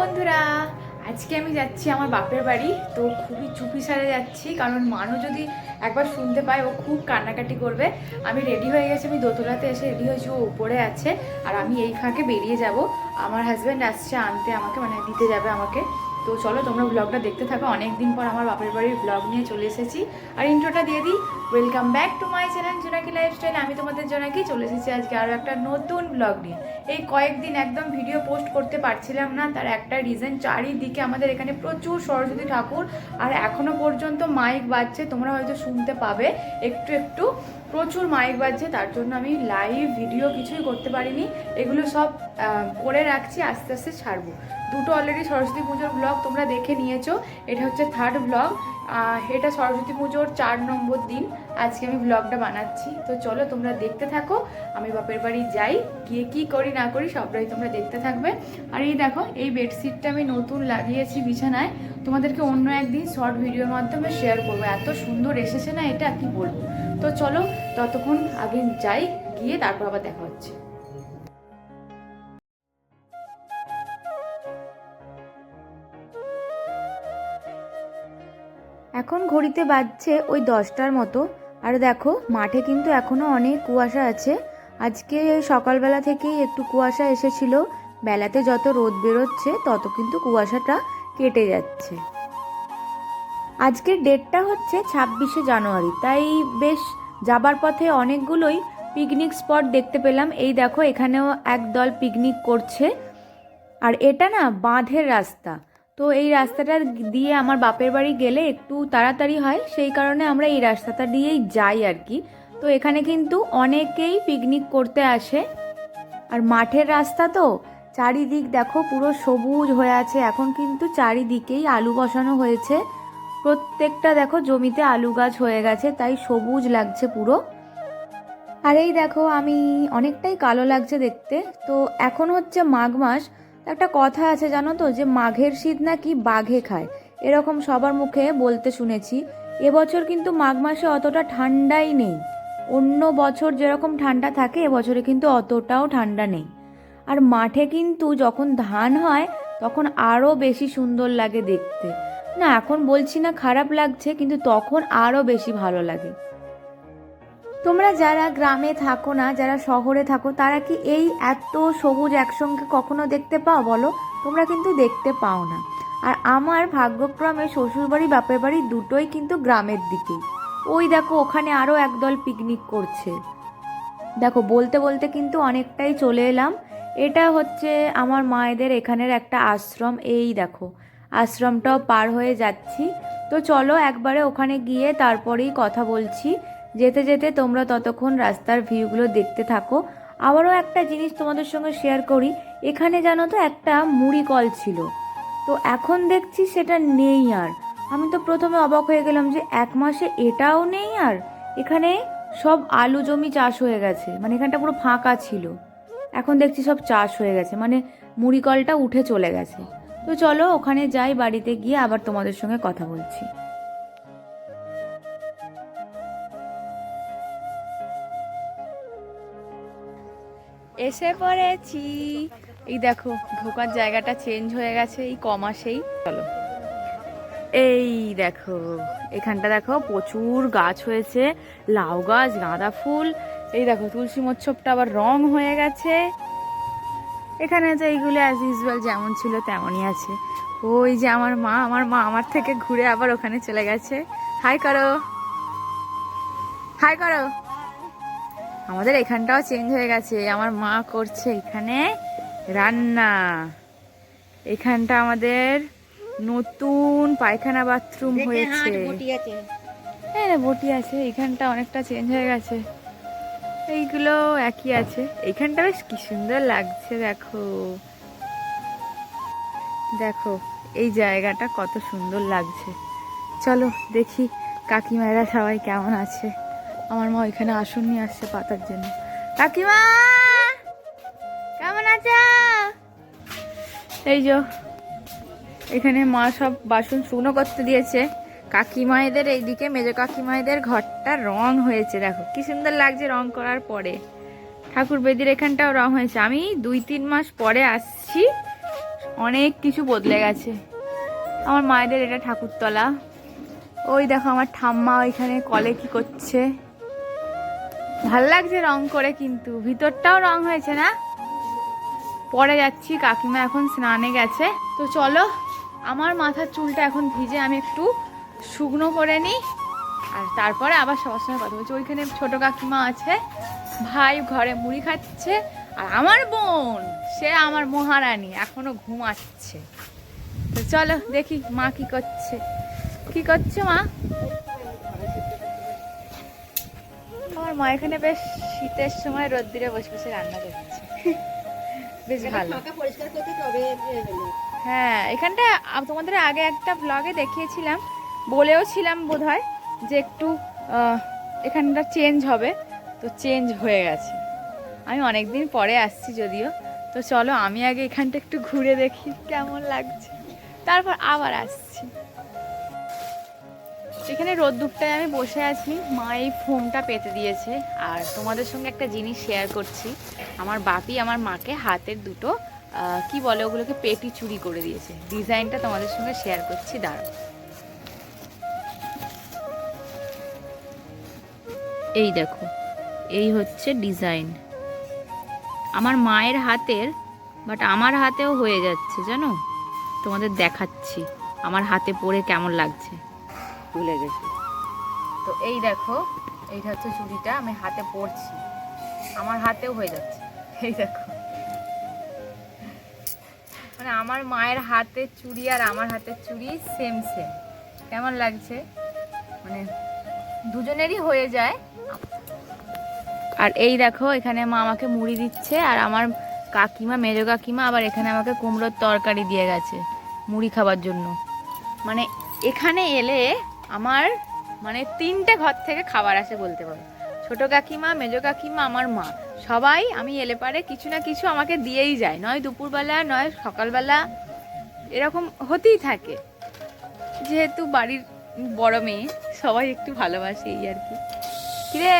বন্ধুরা, আজকে আমি যাচ্ছি আমার বাপের বাড়ি, তো খুবই চুপি সারে যাচ্ছি, কারণ মানু যদি একবার শুনতে পায়, ও খুব কান্নাকাটি করবে। আমি রেডি হয়ে গেছি, আমি দোতলাতে এসে রেডি হয়েছি, ও উপরে আছে, আর আমি এই ফাঁকে বেরিয়ে যাব। আমার হাজব্যান্ড আসছে আনতে, আমাকে মানে দিতে যাবে আমাকে। তো চলো, তোমরা ব্লগটা দেখতে থাকো। অনেক দিন পর আমার বাপের বাড়ির ব্লগ নিয়ে চলে এসেছি। আর ইন্ট্রোটা দিয়ে দিই। Welcome back to my channel Jonaki lifestyle আমি তোমাদের জোনাকি চলে এসেছি আজকে আরও একটা নতুন ব্লগ নিয়ে। এই কয়েকদিন একদম ভিডিও পোস্ট করতে পারছিলাম না, তার একটা রিজন চারিদিকে আমাদের এখানে প্রচুর সরস্বতী ঠাকুর, আর এখনও পর্যন্ত মাইক বাজছে, তোমরা হয়তো শুনতে পাবে। একটু একটু। প্রচুর মাইক বাজছে, তার জন্য আমি লাইভ ভিডিও কিছুই করতে পারিনি। এগুলো সব করে রাখছি, আস্তে আস্তে ছাড়বো। দুটো অলরেডি সরস্বতী পুজোর ব্লগ তোমরা দেখে নিয়েছো। এটা হচ্ছে থার্ড ব্লগ এটা সরস্বতী পুজোর চার নম্বর দিন। আজকে আমি ব্লগটা বানাচ্ছি। তো চলো তোমরা দেখতে থাকো। আমি বাপের বাড়ি যাই। গিয়ে কি করি, না করি, সবটাই তোমরা দেখতে থাকবে। আর এই দেখো, এই বেডশিটটা আমি নতুন লাগিয়েছি বিছানায়। তোমাদেরকে অন্য একদিন শর্ট ভিডিওর মাধ্যমে শেয়ার করব। এত সুন্দর এসেছে না এটা? কি বলব? তো চলো, ততক্ষণ আগে যাই, গিয়ে তারপর আবার দেখা হচ্ছে। এখন ঘড়িতে বাজছে ওই দশটার মতো। আর দেখো, মাঠে কিন্তু এখনও অনেক কুয়াশা আছে। আজকে সকালবেলা থেকেই একটু কুয়াশা এসেছিল। বেলাতে যত রোদ বেরোচ্ছে, তত কিন্তু কুয়াশাটা কেটে যাচ্ছে। আজকের ডেটটা হচ্ছে ছাব্বিশে জানুয়ারি, তাই বেশ যাবার পথে অনেকগুলোই পিকনিক স্পট দেখতে পেলাম। এই দেখো, এখানেও একদল পিকনিক করছে। আর এটা না বাঁধের রাস্তা। তো এই রাস্তাটা দিয়ে আমার বাপের বাড়ি গেলে একটু তাড়াতাড়ি হয়, সেই কারণে আমরা এই রাস্তাটা দিয়েই যাই আর কি। তো এখানে কিন্তু অনেকেই পিকনিক করতে আসে। আর মাঠের রাস্তা তো চারিদিক দেখো পুরো সবুজ হয়ে আছে। এখন কিন্তু চারিদিকেই আলু বসানো হয়েছে। প্রত্যেকটা দেখো জমিতে আলু গাছ হয়ে গেছে, তাই সবুজ লাগছে পুরো। আর এই দেখো আমি অনেকটাই কালো লাগছে দেখতে। তো এখন হচ্ছে মাঘ মাস। একটা কথা আছে জানো তো, যে মাঘের শীত নাকি বাঘে খায়। এরকম সবার মুখে বলতে শুনেছি। এবছর কিন্তু মাঘ মাসে অতটা ঠান্ডাই নেই। অন্য বছর যেরকম ঠান্ডা থাকে, এবছরে কিন্তু অতটাও ঠান্ডা নেই। আর মাঠে কিন্তু যখন ধান হয়, তখন আরও বেশি সুন্দর লাগে দেখতে। না, এখন বলছি না খারাপ লাগছে, কিন্তু তখন আরও বেশি ভালো লাগে। তোমরা যারা গ্রামে থাকো না, যারা শহরে থাকো, তারা কি এই এত সবুজ একসঙ্গে কখনো দেখতে পাও বলো? তোমরা কিন্তু দেখতে পাও না। আর আমার ভাগ্যক্রমে শ্বশুরবাড়ি, বাপের বাড়ি দুটোই কিন্তু গ্রামের দিকেই ওই দেখো, ওখানে আরও একদল পিকনিক করছে। দেখো, বলতে বলতে কিন্তু অনেকটাই চলে এলাম। এটা হচ্ছে আমার মায়েদের এখানের একটা আশ্রম, এই দেখো। আশ্রমটাও পার হয়ে যাচ্ছি। তো চলো একবারে ওখানে গিয়ে তারপরেই কথা বলছি। যেতে যেতে তোমরা ততক্ষণ রাস্তার ভিউগুলো দেখতে থাকো। আবারও একটা জিনিস তোমাদের সঙ্গে শেয়ার করি। এখানে জানো তো একটা মুড়ি কল ছিল। তো এখন দেখছি সেটা নেই আর। আমি তো প্রথমে অবাক হয়ে গেলাম যে এক মাসে এটাও নেই আর? এখানে সব আলু জমি চাষ হয়ে গেছে। মানে এখানটা পুরো ফাঁকা ছিল। এখন দেখছি সব চাষ হয়ে গেছে মানে মুড়ি কলটা উঠে চলে গেছে। তো চলো ওখানে যাই, বাড়িতে গিয়ে আবার তোমাদের সঙ্গে কথা বলছি। এসে পড়েছি। এই দেখো, ঢোকার জায়গাটা চেঞ্জ হয়ে গেছে, এই কমাসেই। চলো। এই দেখো, এখানটা দেখো প্রচুর গাছ হয়েছে, লাউ গাছ, গাঁদা ফুল এই দেখো তুলসী মচ্ছপটা আবার রং হয়ে গেছে। এখানে তো এইগুলো অ্যাজ ইউজুয়াল যেমন ছিল তেমনই আছে। ওই যে আমার মা আমার মা আমার থেকে ঘুরে আবার ওখানে চলে গেছে। হাই করো হাই করো আমাদের এখানটাও চেঞ্জ হয়ে গেছে। আমার মা করছে এখানে রান্না। এখানটা আমাদের নতুন পায়খানা বাথরুম হয়েছে। হ্যাঁ বটি আছে। এখানটা অনেকটা চেঞ্জ হয়ে গেছে। এইগুলো একই আছে। এইখানটা বেশ কি সুন্দর লাগছে, দেখো। দেখো, এই জায়গাটা কত সুন্দর লাগছে। চলো দেখি কাকিমায়েরা সবাই কেমন আছে। আমার মা ওইখানে আসন নিয়ে আসছে পাতার জন্য। কাকিমা! কেমন আছো? এই যো, এখানে মা সব বাসন শুকনো করতে দিয়েছে। কাকিমায়েদের এইদিকে, মেজো কাকিমায়েদের ঘরটা রং হয়েছে, দেখো। কি সুন্দর লাগছে রং করার পরে। ঠাকুর বেদির এখানটাও রং হয়েছে। আমি দুই তিন মাস পরে আসছি, অনেক কিছু বদলে গেছে। আমার মায়েদের এটা ঠাকুরতলা। ওই দেখো আমার ঠাম্মা ওইখানে কলে কি করছে। ভালো লাগছে রং করে কিন্তু, ভিতরটাও রং হয়েছে না? পরে যাচ্ছি, কাকিমা এখন স্নানে গেছে। তো চলো, আমার মাথার চুলটা এখন ভিজে আমি একটু শুকনো করে নিই আর তারপরে আবার সবার সঙ্গে কথা বলছি। ওইখানে ছোট কাকিমা আছে ভাই ঘরে মুড়ি খাচ্ছে আর আমার বোন সে আমার মহারানী এখনও ঘুমাচ্ছে। তো চলো দেখি মা কি করছে। কি করছে মা? আমার মা এখানে বেশ শীতের সময় রোদ্দিরে বসে বসে রান্না করছে। বেশ ভালো। হ্যাঁ এখানটা তোমাদের আগে একটা ব্লগে দেখিয়েছিলাম। বলেও ছিলাম বোধহয় যে একটু এখানটা চেঞ্জ হবে। তো চেঞ্জ হয়ে গেছে। আমি অনেক দিন পরে আসছি যদিও। তো চলো আমি আগে এখানটা একটু ঘুরে দেখি কেমন লাগছে। তারপর আবার আসছি। এখানে রোদ্দুরটায় আমি বসে আছি। মা এই ফোমটা পেতে দিয়েছে। আর তোমাদের সঙ্গে একটা জিনিস শেয়ার করছি। আমার বাপি আমার মাকে হাতের দুটো কি বলে ওগুলোকে পেটি চুরি করে দিয়েছে। ডিজাইনটা তোমাদের সঙ্গে শেয়ার করছি, দাঁড়াও। এই দেখো এই হচ্ছে ডিজাইন। আমার মায়ের হাতের বাট আমার হাতেও হয়ে যাচ্ছে জানো? তোমাদের দেখাচ্ছি আমার হাতে পরে কেমন লাগছে। ভুলে গেছি তো এই দেখো এইটা হচ্ছে চুড়িটা আমি হাতে পরছি। আমার হাতেও হয়ে যাচ্ছে। এই দেখো। মানে আমার মায়ের হাতের চুড়ি আর আমার হাতের চুড়ি সেম সেম কেমন লাগছে? মানে দুজনেরই হয়ে যায়। আর এই দেখো, এখানে মা আমাকে মুড়ি দিচ্ছে, আর আমার কাকিমা, মেজো কাকিমা আবার এখানে আমাকে কুমড়োর তরকারি দিয়ে গেছে মুড়ি খাবার জন্য। মানে এখানে এলে আমার মানে তিনটে ঘর থেকে খাবার আসে বলতে পারো। ছোটো কাকিমা, মেজো কাকিমা, আমার মা। সবাই আমি এলে পারে কিছু না কিছু আমাকে দিয়েই যায়। নয় দুপুরবেলা, নয় সকালবেলা, এরকম হতেই থাকে। যেহেতু বাড়ির বড় মেয়ে, সবাই একটু ভালোবাসে এই আর কি। কিরে?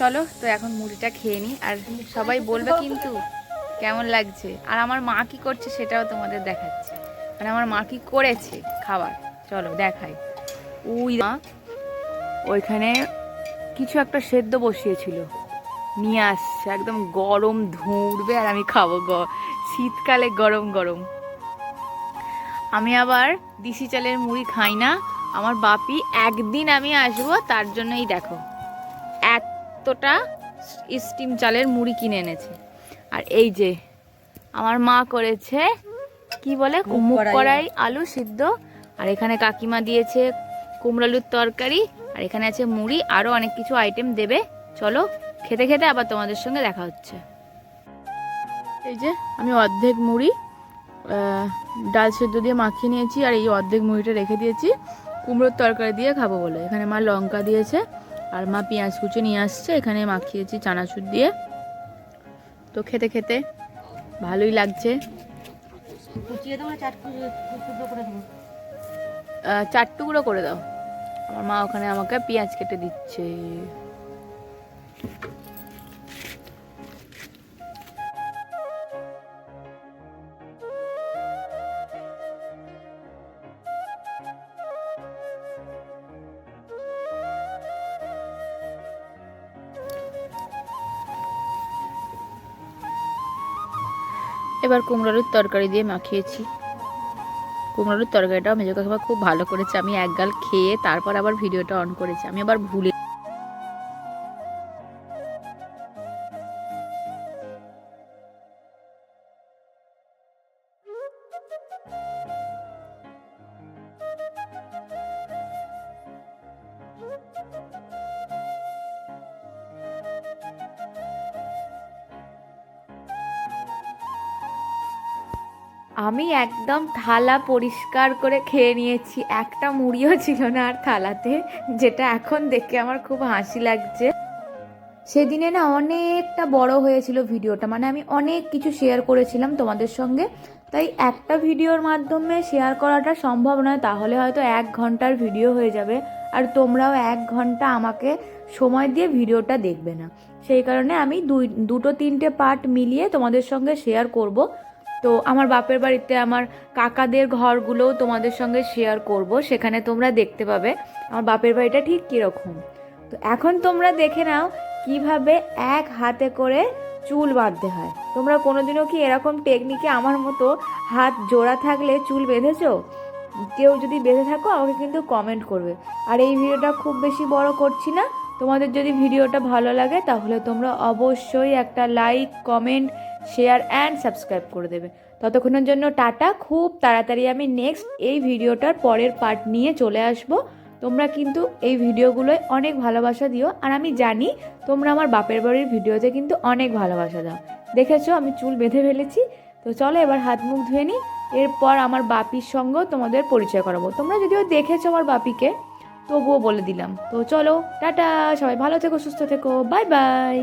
চলো, তো এখন মুড়িটা খেয়ে নিই আর সবাই বলবে কিন্তু কেমন লাগছে। আর আমার মা কি করছে সেটাও তোমাদের দেখাচ্ছে। মানে আমার মা কি করেছে খাবার? চলো, দেখাই। উই মা ওইখানে কিছু একটা সেদ্ধ বসিয়েছিল। নিয়ে আসছে, একদম গরম ধুঁড়বে আর আমি খাব গ, শীতকালে গরম গরম। আমি আবার দিশি চালের মুড়ি খাই না, আমার বাপি একদিন আমি আসব, তার জন্যই দেখো। এতটা স্টিম চালের মুড়ি কিনে এনেছে। আর এই যে আমার মা করেছে কি বলে? মুগ। কড়াই। আলু সিদ্ধ। আর এখানে কাকিমা দিয়েছে কুমড়ালুর তরকারি। আর এখানে আছে মুড়ি আরও অনেক কিছু আইটেম দেবে। চলো খেতে খেতে আবার তোমাদের সঙ্গে দেখা হচ্ছে। এই যে আমি অর্ধেক মুড়ি ডাল সেদ্ধ দিয়ে মাখিয়ে নিয়েছি। আর এই অর্ধেক মুড়িটা রেখে দিয়েছি। কুমড়োর তরকারি দিয়ে খাব বলে। এখানে মা লঙ্কা দিয়েছে। আর মা পেঁয়াজ কুচি নিয়ে আসছে এখানে মাখিয়েছি চানাচুর দিয়ে। তো খেতে খেতে ভালোই লাগছে। চার টুকরো করে দাও। আমার মা ওখানে আমাকে পেঁয়াজ কেটে দিচ্ছে। এবার কুমড়োর তরকারি দিয়ে মাখিয়েছি। কুমড়োর তরকারিটাও মেজো কাকিমা খুব ভালো করেছে। আমি এক গাল খেয়ে তারপর আবার ভিডিওটা অন করেছি। আমি আবার ভুলে আমি একদম থালা পরিষ্কার করে খেয়ে নিয়েছি। একটা মুড়িও ছিল না আর থালাতে, যেটা এখন দেখে আমার খুব হাসি লাগছে। সেদিনে না অনেকটা বড় হয়েছিল ভিডিওটা মানে আমি অনেক কিছু শেয়ার করেছিলাম তোমাদের সঙ্গে। তাই একটা ভিডিওর মাধ্যমে শেয়ার করাটা সম্ভব নয়, তাহলে হয়তো এক ঘণ্টার ভিডিও হয়ে যাবে। আর তোমরাও এক ঘণ্টা আমাকে সময় দিয়ে ভিডিওটা দেখবে না। সেই কারণে আমি দুই, দুটো তিনটে পার্ট মিলিয়ে তোমাদের সঙ্গে শেয়ার করব। তো আমার বাপের বাড়িতে আমার কাকাদের ঘরগুলোও তোমাদের সঙ্গে শেয়ার করব, সেখানে তোমরা দেখতে পাবে আমার বাপের বাড়িটা ঠিক কীরকম। তো এখন তোমরা দেখে নাও কীভাবে এক হাতে করে চুল বাঁধতে হয়। তোমরা কোনোদিনও কি এরকম টেকনিকে আমার মতো হাত জোড়া থাকলে চুল বেঁধেছো? কেউ যদি বেঁধে থাকো, আমাকে কিন্তু কমেন্ট করবে। আর এই ভিডিওটা খুব বেশি বড় করছি না। তোমাদের যদি ভিডিওটা ভালো লাগে, তাহলে তোমরা অবশ্যই একটা like comment share and subscribe করে দেবে। ততক্ষণের জন্য টাটা, খুব তাড়াতাড়ি আমি নেক্সট এই ভিডিওটার পরের পার্ট নিয়ে চলে আসব। তোমরা কিন্তু এই ভিডিওগুলোয় অনেক ভালোবাসা দিও। আর আমি জানি তোমরা আমার বাপের বাড়ির ভিডিওতে কিন্তু অনেক ভালোবাসা দাও। দেখেছ, আমি চুল বেঁধে ফেলেছি। তো চলো এবার হাত মুখ ধুয়ে নিই। এরপর আমার বাপির সঙ্গেও তোমাদের পরিচয় করাবো। তোমরা যদিও দেখেছ আমার বাপিকে, তবুও বলে দিলাম। তো চলো, টাটা, সবাই ভালো থেকো, সুস্থ থেকো বাই বাই